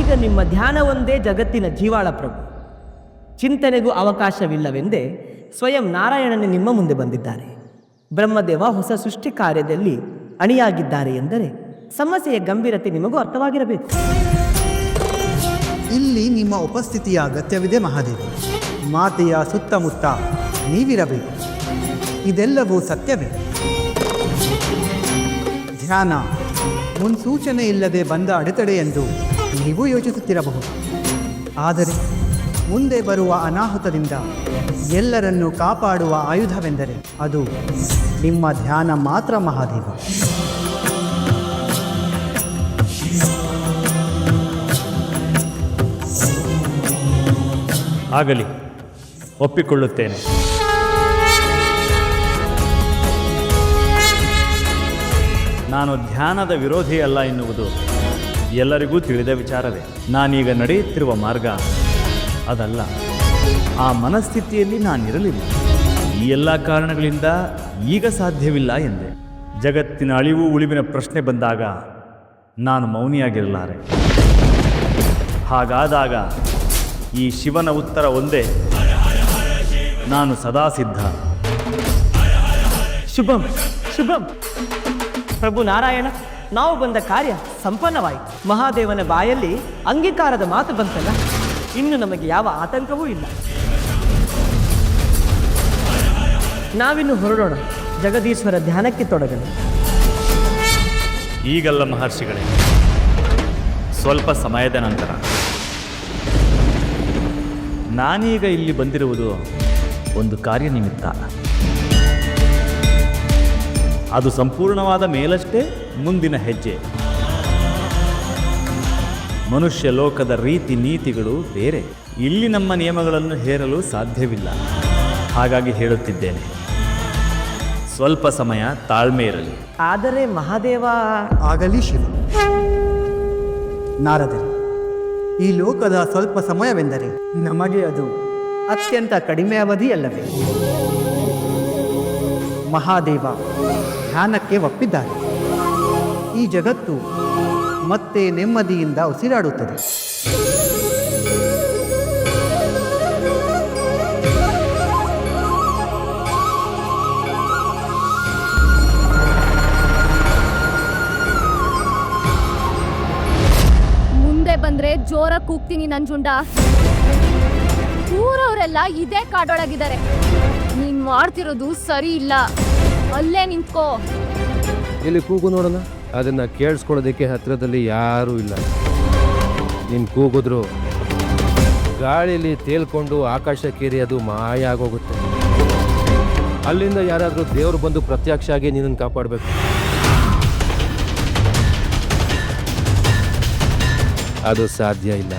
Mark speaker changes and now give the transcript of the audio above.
Speaker 1: ಈಗ ನಿಮ್ಮ ಧ್ಯಾನವೊಂದೇ ಜಗತ್ತಿನ ಜೀವಾಳ ಪ್ರಭು. ಚಿಂತನೆಗೂ ಅವಕಾಶವಿಲ್ಲವೆಂದೇ ಸ್ವಯಂ ನಾರಾಯಣನೇ ನಿಮ್ಮ ಮುಂದೆ ಬಂದಿದ್ದಾರೆ. ಬ್ರಹ್ಮದೇವ ಹೊಸ ಸೃಷ್ಟಿ ಕಾರ್ಯದಲ್ಲಿ ಅಣಿಯಾಗಿದ್ದಾರೆ ಎಂದರೆ ಸಮಸ್ಯೆಯ ಗಂಭೀರತೆ ನಿಮಗೂ ಅರ್ಥವಾಗಿರಬೇಕು.
Speaker 2: ಇಲ್ಲಿ ನಿಮ್ಮ ಉಪಸ್ಥಿತಿಯ ಅಗತ್ಯವಿದೆ ಮಹಾದೇವ. ಮಾತೆಯ ಸುತ್ತಮುತ್ತ ನೀವಿರಬೇಕು. ಇದೆಲ್ಲವೂ ಸತ್ಯವೇ. ಧ್ಯಾನ ಮುನ್ಸೂಚನೆ ಇಲ್ಲದೆ ಬಂದ ಅಡೆತಡೆ ಎಂದು ನೀವು ಯೋಚಿಸುತ್ತಿರಬಹುದು. ಆದರೆ ಮುಂದೆ ಬರುವ ಅನಾಹುತದಿಂದ ಎಲ್ಲರನ್ನು ಕಾಪಾಡುವ ಆಯುಧವೆಂದರೆ ಅದು ನಿಮ್ಮ ಧ್ಯಾನ ಮಾತ್ರ, ಮಹಾದೇವ.
Speaker 3: ಆಗಲಿ, ಒಪ್ಪಿಕೊಳ್ಳುತ್ತೇನೆ. ನಾನು ಧ್ಯಾನದ ವಿರೋಧಿ ಅಲ್ಲ ಎನ್ನುವುದು. ಎಲ್ಲರಿಗೂ ತಿಳಿದ ವಿಚಾರವೇ. ನಾನೀಗ ನಡೆಯುತ್ತಿರುವ ಮಾರ್ಗ ಅದಲ್ಲ. ಆ ಮನಸ್ಥಿತಿಯಲ್ಲಿ ನಾನಿರಲಿಲ್ಲ. ಈ ಎಲ್ಲ ಕಾರಣಗಳಿಂದ ಈಗ ಸಾಧ್ಯವಿಲ್ಲ ಎಂದೆ. ಜಗತ್ತಿನ ಅಳಿವು ಉಳಿವಿನ ಪ್ರಶ್ನೆ ಬಂದಾಗ ನಾನು ಮೌನಿಯಾಗಿರಲಾರೆ. ಹಾಗಾದಾಗ ಈ ಶಿವನ ಉತ್ತರ ಒಂದೇ. ನಾನು ಸದಾ ಸಿದ್ಧ.
Speaker 1: ಶುಭಂ ಶುಭಂ. ಪ್ರಭು ನಾರಾಯಣ. ನಾವು ಬಂದ ಕಾರ್ಯ ಸಂಪನ್ನವಾಯಿತು. ಮಹಾದೇವನ ಬಾಯಲ್ಲಿ ಅಂಗೀಕಾರದ ಮಾತು ಬಂತಲ್ಲ? ಇನ್ನು ನಮಗೆ ಯಾವ ಆತಂಕವೂ ಇಲ್ಲ. ನಾವಿನ್ನು ಹೊರಡೋಣ. ಜಗದೀಶ್ವರ ಧ್ಯಾನಕ್ಕೆ ತೊಡಗೋಣ
Speaker 3: ಈಗಲ್ಲ ಮಹರ್ಷಿಗಳೇ, ಸ್ವಲ್ಪ ಸಮಯದ ನಂತರ. ನಾನೀಗ ಇಲ್ಲಿ ಬಂದಿರುವುದು ಒಂದು ಕಾರ್ಯನಿಮಿತ್ತ. ಅದು ಸಂಪೂರ್ಣವಾದ ಮೇಲಷ್ಟೇ ಮುಂದಿನ ಹೆಜ್ಜೆ. ಮನುಷ್ಯ ಲೋಕದ ರೀತಿ ನೀತಿಗಳು ಬೇರೆ. ಇಲ್ಲಿ ನಮ್ಮ ನಿಯಮಗಳನ್ನು ಹೇರಲು ಸಾಧ್ಯವಿಲ್ಲ. ಹಾಗಾಗಿ ಹೇಳುತ್ತಿದ್ದೇನೆ. ಸ್ವಲ್ಪ ಸಮಯ ತಾಳ್ಮೆ ಇರಲಿ.
Speaker 1: ಆದರೆ ಮಹಾದೇವ
Speaker 2: ಆಗಲಿ ಶಿವ. ನಾರದರು ಈ ಲೋಕದ ಸ್ವಲ್ಪ ಸಮಯವೆಂದರೆ ನಮಗೆ ಅದು ಅತ್ಯಂತ ಕಡಿಮೆ ಅವಧಿಯಲ್ಲವೇ? ಮಹಾದೇವ ಧ್ಯಾನಕ್ಕೆ ಒಪ್ಪಿದ್ದಾರೆ. ಈ ಜಗತ್ತು ಮತ್ತೆ ನೆಮ್ಮದಿಯಿಂದ ಉಸಿರಾಡುತ್ತದೆ.
Speaker 4: ಮುಂದೆ ಬಂದ್ರೆ ಜೋರ ಕೂಗ್ತೀನಿ ನಂಜುಂಡ. ಊರವರೆಲ್ಲ ಇದೇ ಕಾಡೊಳಗಿದ್ದಾರೆ. ನೀನ್ ಮಾಡ್ತಿರೋದು ಸರಿ ಇಲ್ಲ. ಅಲ್ಲೇ ನಿಂತ್ಕೋ.
Speaker 5: ಇಲ್ಲಿ ಕೂಗು ನೋಡೋಣ? ಅದನ್ನ ಕೇಳಿಸ್ಕೊಳ್ಳೋದಕ್ಕೆ ಹತ್ರದಲ್ಲಿ ಯಾರೂ ಇಲ್ಲ. ನೀನು ಕೂಗಿದ್ರು ಗಾಳಿಲಿ ತೇಲ್ಕೊಂಡು ಆಕಾಶಕ್ಕೇರಿ ಅದು ಮಾಯ ಆಗೋಗುತ್ತೆ. ಅಲ್ಲಿಂದ ಯಾರಾದರೂ ದೇವರು ಬಂದು ಪ್ರತ್ಯಕ್ಷ ಆಗಿ ನಿನ್ನನ್ನು ಕಾಪಾಡಬೇಕು. ಅದು ಸಾಧ್ಯ ಇಲ್ಲ.